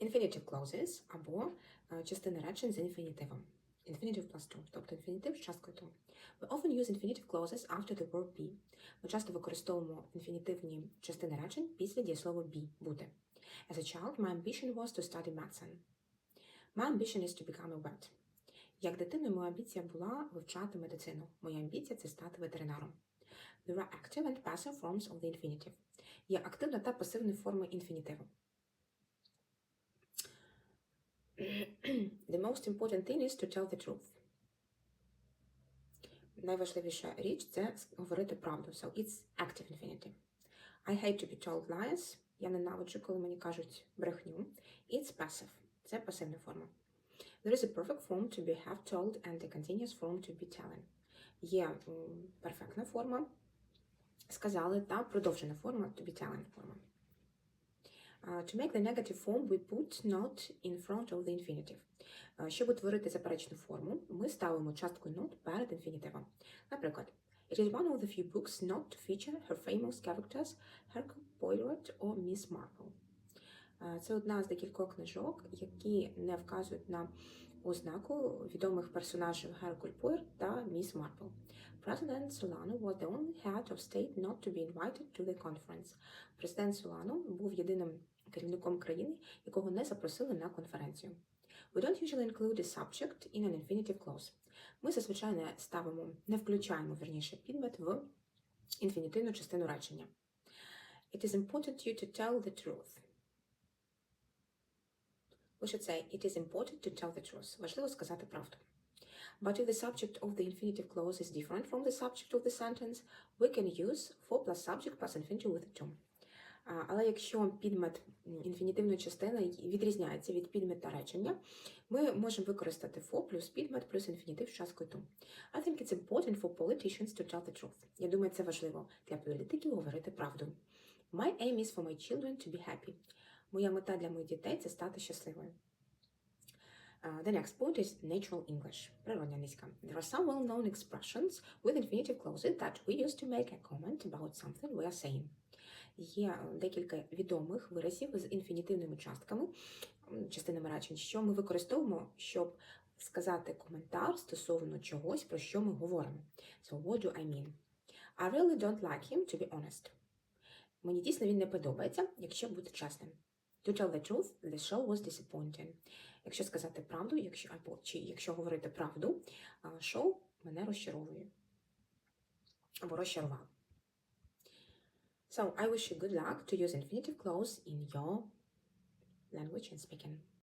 Infinitive clauses або е, частини речень з інфінітивом. Infinitive plus to, тобто інфінітив з часткою to. We often use infinitive clauses after the verb be. Ми часто використовуємо інфінітивні частини речень після дієслова be – бути. As a child, my ambition was to study medicine. My ambition is to become a vet. Як дитиною моя амбіція була вивчати медицину. Моя амбіція це стати ветеринаром. There are active and passive forms of the infinitive. Є активна та пасивна форми інфінітиву. The most important thing is to tell the truth. Найважливіша річ це говорити правду. So it's active infinitive. I hate to be told lies. Я ненавиджу, коли мені кажуть брехню. It's passive. Це пасивна форма. There is a perfect form to be have told and a continuous form to be telling. Є перфектна форма, сказали, та продовжена форма to be telling форма. Uh, to make the negative form, we put not in front of the infinitive. Uh, Щоб утворити заперечну форму, ми ставимо частку not перед інфінітивом. Наприклад, It is one of the few books not to feature her famous characters Hercule Poirot or Miss Marple. Uh, Це одна з декількох книжок, які не вказують на ознаку відомих персонажів Геркуль Пуер та Міс Марпл. President Solano was the only head of state not to be invited to the conference. Президент Солано був єдиним керівником країни, якого не запросили на конференцію. We don't usually include a subject in an infinitive clause. Ми зазвичай не ставимо, не включаємо, верніше, підмет в інфінітивну частину речення. It is important you to tell the truth. We should say, it is important to tell the truth. Важливо сказати правду. But if the subject of the infinitive clause is different from the subject of the sentence, we can use for plus subject plus infinitive with to. Але якщо підмет інфінітивної частини відрізняється від підмета речення, ми можемо використати for плюс підмет плюс інфінітив з часткою to. I think it's important for politicians to tell the truth. Я думаю, це важливо для політиків говорити правду. My aim is for my children to be happy. Моя мета для моїх дітей це стати щасливою. The next point is natural English. Природня англійська. There are some well-known expressions with infinitive clauses that we use to make a comment about something we are saying. Є е, декілька відомих виразів з інфінітивними частками, частинами речень, що ми використовуємо, щоб сказати коментар стосовно чогось, про що ми говоримо. So, what do I mean? I really don't like him, to be honest. Мені дійсно він не подобається, якщо бути чесним. To tell the truth, the show was disappointing. Якщо сказати правду, якщо або чи якщо говорити правду, шоу мене розчаровує. Або розчарував. So, I wish you good luck to use infinitive clause in your language and speaking.